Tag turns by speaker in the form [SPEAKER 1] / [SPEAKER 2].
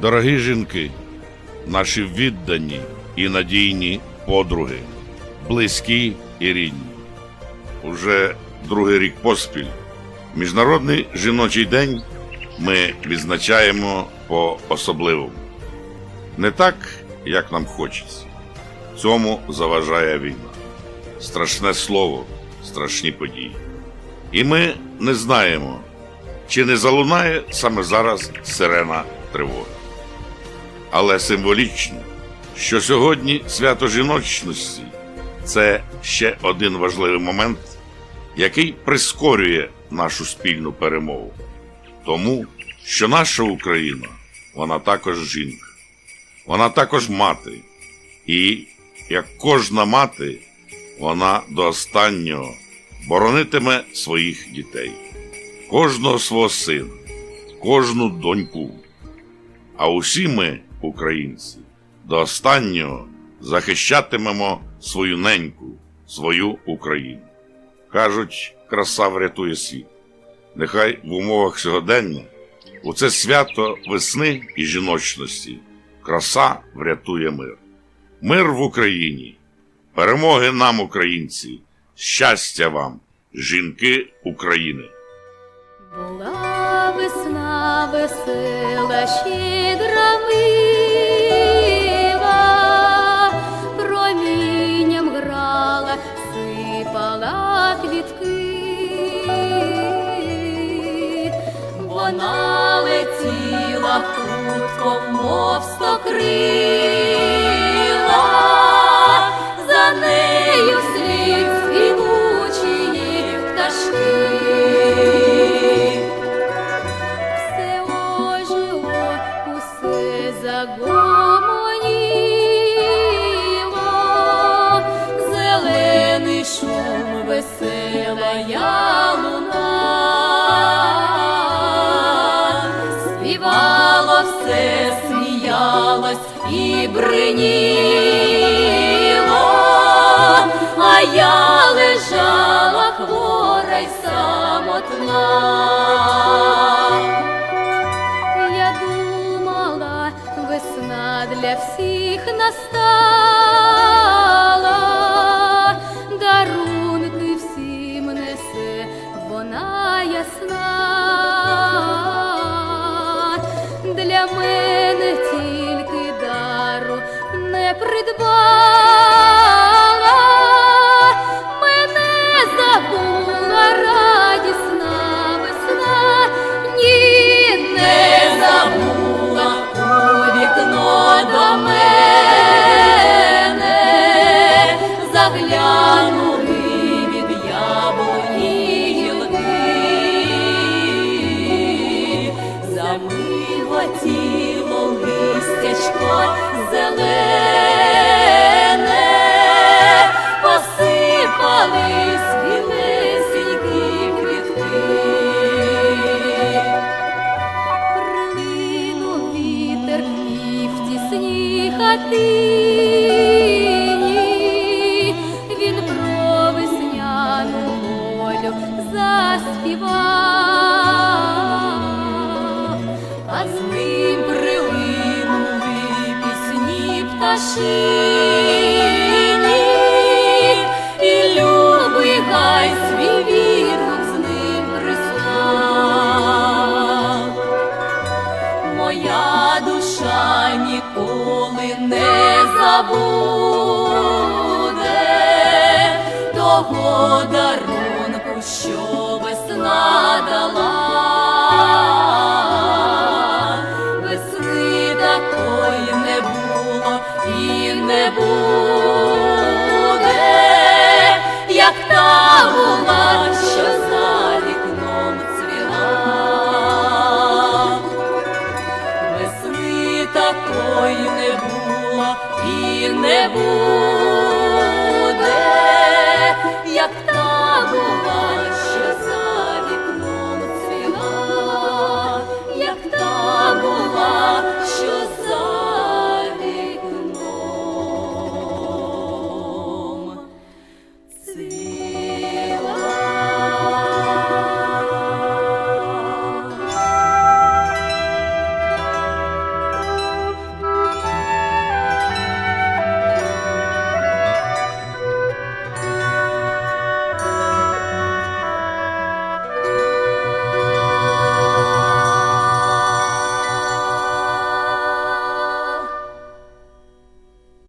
[SPEAKER 1] Дорогі жінки, наші віддані і надійні подруги, близькі і рідні. Уже другий рік поспіль Міжнародний жіночий день ми відзначаємо по особливому. Не так, як нам хочеться. Цьому заважає війна. Страшне слово, страшні події. І ми не знаємо, чи не залунає саме зараз сирена тривоги. Але символічно, що сьогодні свято жіночності це ще один важливий момент, який прискорює нашу спільну перемогу. Тому, що наша Україна, вона також жінка, вона також мати. І, як кожна мати, вона до останнього боронитиме своїх дітей, кожного свого сина, кожну доньку. А усі ми, українці, до останнього захищатимемо свою неньку, свою Україну. Кажуть, краса врятує світ. Нехай в умовах сьогодення у це свято весни і жіночності краса врятує мир. Мир в Україні, перемоги нам, українці, щастя вам, жінки України.
[SPEAKER 2] Була весна весела, щедра мила, квітки. Вона летіла хутко, мов стокрила, шум, я луна, співала все, сміялась і бриніла, а я лежала хвора й самотна. Ясна. Для мене тільки дару не придбала, тісній він про весняну волю а з ним прилинули пісні пташині, і любий гай свій відгук з ним прислав я ніколи не забуде того дарунку, що весна дала, весни такої не було і не буде, як та була. її не буде.